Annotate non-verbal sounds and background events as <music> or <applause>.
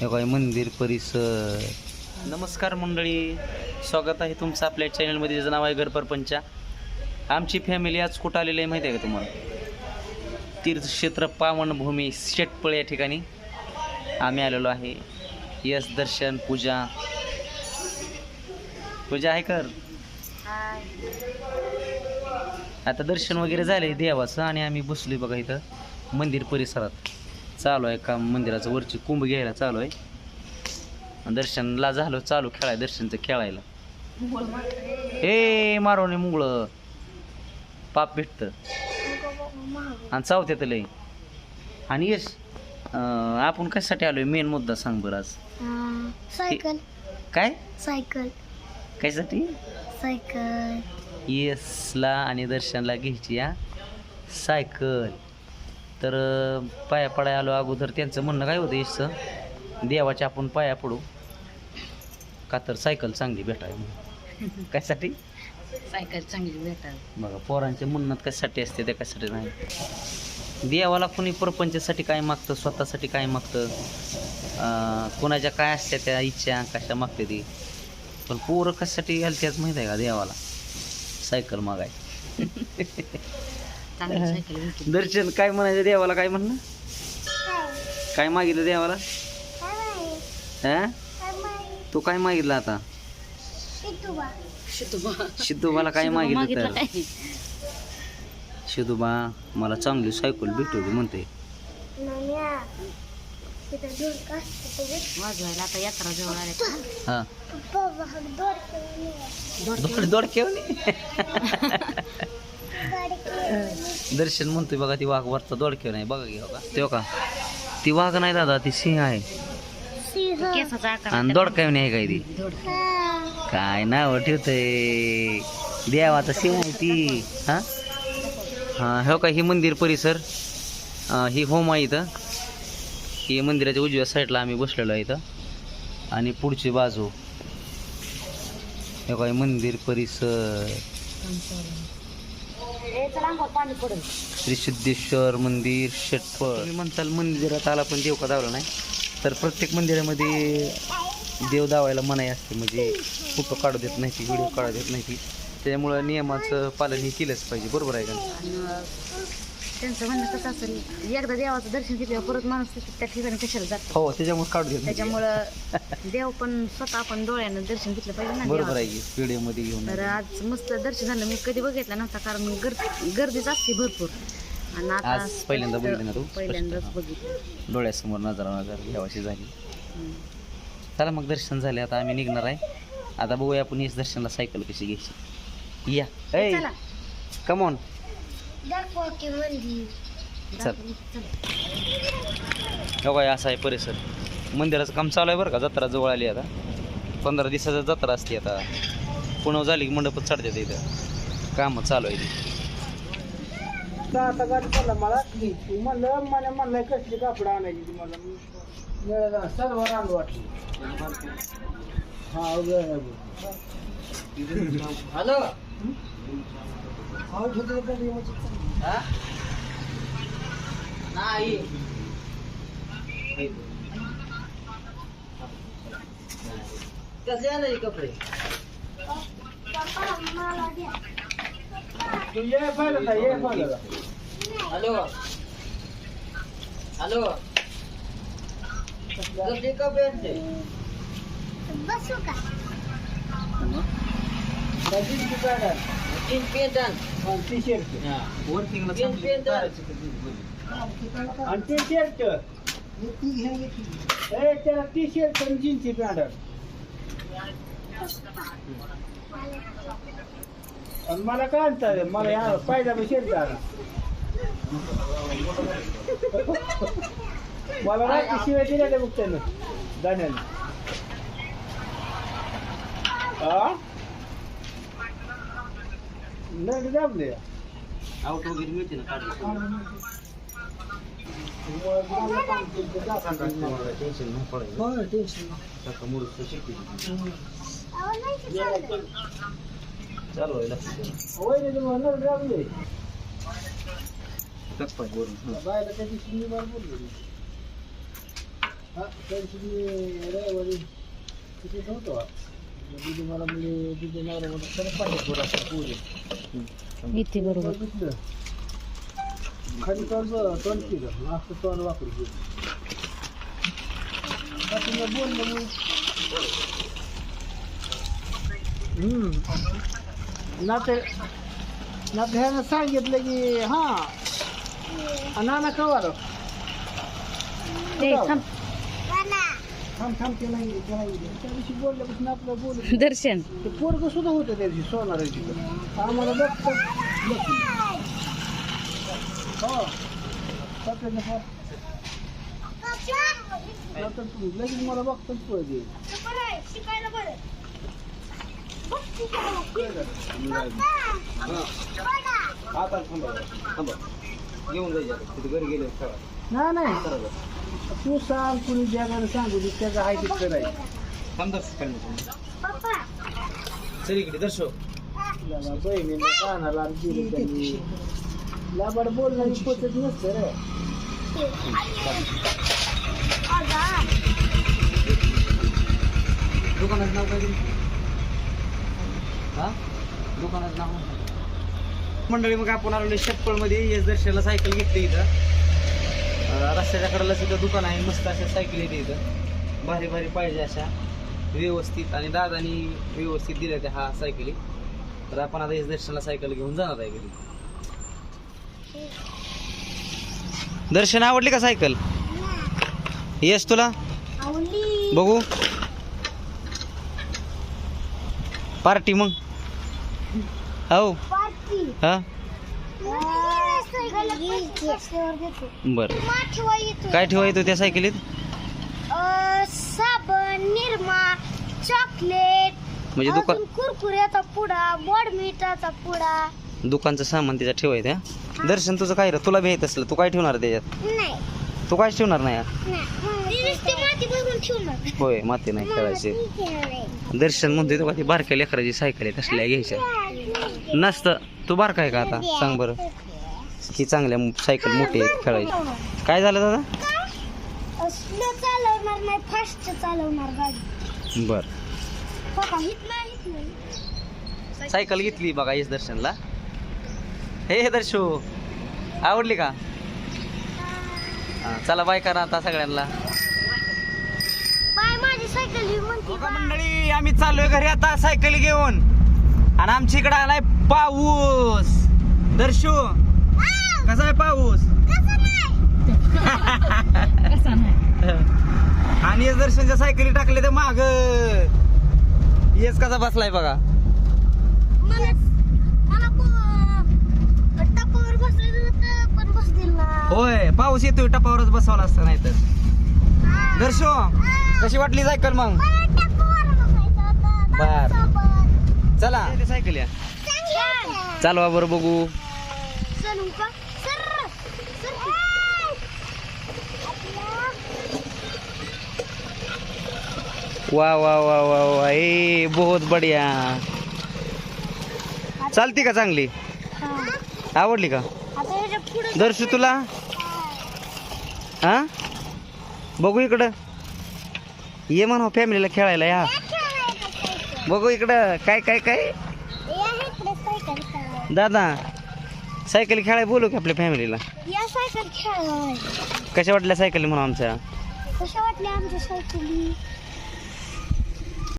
हे काय मंदिर परिसर. नमस्कार मंडळी. स्वागत आहे तुमचं आपल्या चॅनलमध्ये ज्याचं नाव आहे घर परपंचा. आमची फॅमिली आज कुठं आलेली आहे माहिती आहे का तुम्हाला? तीर्थक्षेत्र पावनभूमी शेटपळ या ठिकाणी आम्ही आलेलो आहे. यश दर्शन पूजा. पूजा आहे कर. आता दर्शन वगैरे झाले देवाचं आणि आम्ही बसलोय बघा इथं मंदिर परिसरात. चालू आहे काम मंदिराचं वरची कुंभ घ्यायला चालू आहे. दर्शनला झालो चालू खेळाय दर्शनचं खेळायला. ए मारवणे मुंगळ. पाप भेटतं. आणि चावत्यात लय आणि यश आपण कशासाठी आलोय? मेन मुद्दा सांग बरं आज. सायकल काय? सायकल कशासाठी? सायकल येसला आणि दर्शनला घ्यायची या सायकल तर पाया पडाय आलो अगोदर. त्यांचं म्हणणं काय होतं येसचं देवाच्या आपण पाया पडू. का तर सायकल चांगली भेटाय म्हणून. <laughs> कशासाठी? सायकल चांगली भेटाल बघा पोरांचे म्हणणं कशासाठी असते त्या कशासाठी नाही. देवाला कोणी प्रपंचासाठी काय मागतं स्वतःसाठी काय मागतं? कोणाच्या काय असत्या त्या इच्छा कशा मागते ती? पण पोरं कशासाठी घालतात माहिती आहे का देवाला? सायकल मागाय. <laughs> चांगली सायकल भेटली दर्शन काय म्हणायचं देवाला काय म्हणणं? काय? मागितलं देवाला? हा तू काय मागितलं आता? सिद्धूबाला काय मागितलं तर? सिद्धूबा मला चांगली सायकल भेटू दे म्हणते. वाजवायला आता यात्रा जवळ आल्या हा. दर्शन म्हणतोय बघा ती वाघ वरचा दोड घेऊन आहे बघा घेऊ का? तेव्हा का? ती वाघ नाही दादा ती सिंह आहे. केसाचा आकार आणि दोड घेऊन आहे काय ती. काय नाव ठेवतंय? देवाचा सिंह आहे ती. हा? हा हो का ही मंदिर परिसर अं, ही होम आहे इथं. ही मंदिराच्या उजव्या साईडला आम्ही बसलेलो आहे इथं. आणि पुढची बाजू. हे काय मंदिर परिसर. श्री सिद्धेश्वर मंदिर शेटफळ. तुम्ही म्हणताल मंदिरात आला पण देव का धावला नाही? तर प्रत्येक मंदिरामध्ये देव दावायला मनाई असते म्हणजे फोटो काढू देत नाही ती व्हिडिओ काढू देत नाही ती. त्याच्यामुळं नियमाचं पालन हे केलंच पाहिजे बरोबर आहे का? त्यांचं म्हणणं कसं असेल एकदा देवाचं दर्शन घेतल्यावर परत माणूस त्या ठिकाणी कशाला जातो? हो त्याच्यामुळे काढू देत नाही त्याच्यामुळं <laughs> देव पण स्वतः आपण डोळ्यानं दर्शन घेतलं पाहिजे ना बरोबर देवाचं. आहे की घेऊन तर आज मस्त दर्शन झालं. मी कधी बघितलं नव्हता कारण गर्दी गर्दीच असते भरपूर. आणि आता आज पहिल्यांदा बघितलं ना तू? पहिल्यांदाच स्पष्ट. बघितलं. डोळ्यासमोर नजर नजर देवाची झाली. हम्म. चला मग दर्शन झाले आता आम्ही निघणार आहे. आता बघूया आपण येस दर्शनला सायकल कशी घ्यायची. या. चला. कमॉन चल. हो काय असा आहे परिसर. मंदिराचं काम चालू आहे बरं का जत्रा जवळ आली आता. पंधरा दिवसाचा जत्रा असते आता. पुणं झाली की मंडपच चढतात इथं. कामं चालू आहे मला कसली कापड आणायची ती मला. मिळालं सर्व रांग वाटली. हा हॅलो. कसे आले कपडे तू ये पहिल्यांदा ये पहिल्यांदा हॅलो हॅलो कसे कपडे बसू का कधीच ती आणि टी शर्ट आणि टी शर्ट ए त्याला टी शर्ट आणि जीन्सची पॅन्ट. आणि मला काय आणतात मला या पायजामा शर्ट आणा मला रात्री शिवाय दिल्या त्या बघताना गाण्याने हा नाही दाबले आउट वगैरे मिळते ना टेन्शन नाही पडायचं काका मुलं शिकते चालू आहे लक्ष दाबले टप्पा वरून बायला त्या दिवशी मी मला बोललो हा त्यांची रविवारी तिथे नव्हतो हा. मला म्हणजे तिथे नवरा पाहिजे थोडा पूर्ण इथे बरोबर. खाली तोंड तोंड केलं असं तोंड वापरू केलं असं मी बोललो मी हम्म नाते नाते ह्यानं सांगितलं की हा. नाना कवा रो ते थांब. थांब थांब ते नाही ते नाही त्या दिवशी बोलल्यापासून आपलं बोल. दर्शन. ते पोरग सुद्धा होतं त्या दिवशी सोनार आम्हाला बघतो हो. सत्याचं फार नंतर तू लगेच मला बघतोच पळते आता थांबा थांबा. घेऊन जायचं तिथे घरी गेले नाही नाही. तू सांग कुणी जगाने सांगू दे त्याचं आहे. ते करायचं इकडे दर्शव. कानाला दिली त्यांनी. लाबाड बोलण्याची पद्धत नसतं रे. दुकानाचं नाव काय तुमचं? हा? दुकानाचं नाव? मंडळी मग आपण आलेलो शेतपळमध्ये येस दर्शनला सायकल घेतली इथं. रस्त्याच्या कडेला सुद्धा दुकान आहे मस्त अशा सायकल येते इथं. भारी भारी पाहिजे अशा. व्यवस्थित आणि दादानी व्यवस्थित दिल्या त्या हा सायकली तर आपण आता दर्शनला सायकल घेऊन जाणार आहे घरी. दर्शन आवडली का सायकल येस तुला? बघू. पार्टी मग. हो? हा. बर. काय ठेवायचं त्या सायकलीत? साबण निरमा चॉकलेट म्हणजे दुकान कुरकुऱ्याचा पुडा बोडमिठाचा पुडा. दुकानचं सामान त्याच्यात ठेवायचं हा? दर्शन तुझं काय रे? तुला भेट असलं. तू काय ठेवणार त्याच्यात? नाही. तू काय ठेवणार नाही हा? होय माती नाही खेळायची दर्शन म्हणतोय तुला ती बारक्या लेकराची सायकल आहे तसल्या घ्यायच्या. नसतं. तू बारका आहे का आता? सांग बरं. ही चांगल्या सायकल मोठी आहे खेळायची. काय झालं दादा? स्लो चालवणार नाही फास्ट चालवणार गाडी. बर. सायकल घेतली बघा येस दर्शनला. हे हे दर्शू आवडली का? हा, चला बाय करा आता सगळ्यांना. बाय माझी सायकल ही म्हणते बघा मंडळी आम्ही चाललोय घरी आता सायकल घेऊन. आणि आमच्या इकडे आलाय पाऊस. दर्शू. कसा आहे पाऊस? कसा नाही आणि येस दर्शनच्या सायकली टाकले तर माग. येस कसा बसलाय बघा. होय पाऊस येतोय टपावरच बसवला असतं नाही तर. दर्शो कशी वाटली सायकल मग? बर. चला. सायकल या. चालवा बरं बघू. वा वा वा वा वा ए बहुत बढिया. चालती का चांगली? आवडली का? दर्शू तुला? हा? बघू इकडं. ये म्हणा फॅमिलीला खेळायला या. बघू इकडं काय काय काय? दादा सायकल खेळाय बोलू की आपल्या फॅमिलीला या सायकल खेळ कशा वाटल्या सायकली म्हणून आमच्या? कशा वाटल्या आमच्या सायकली?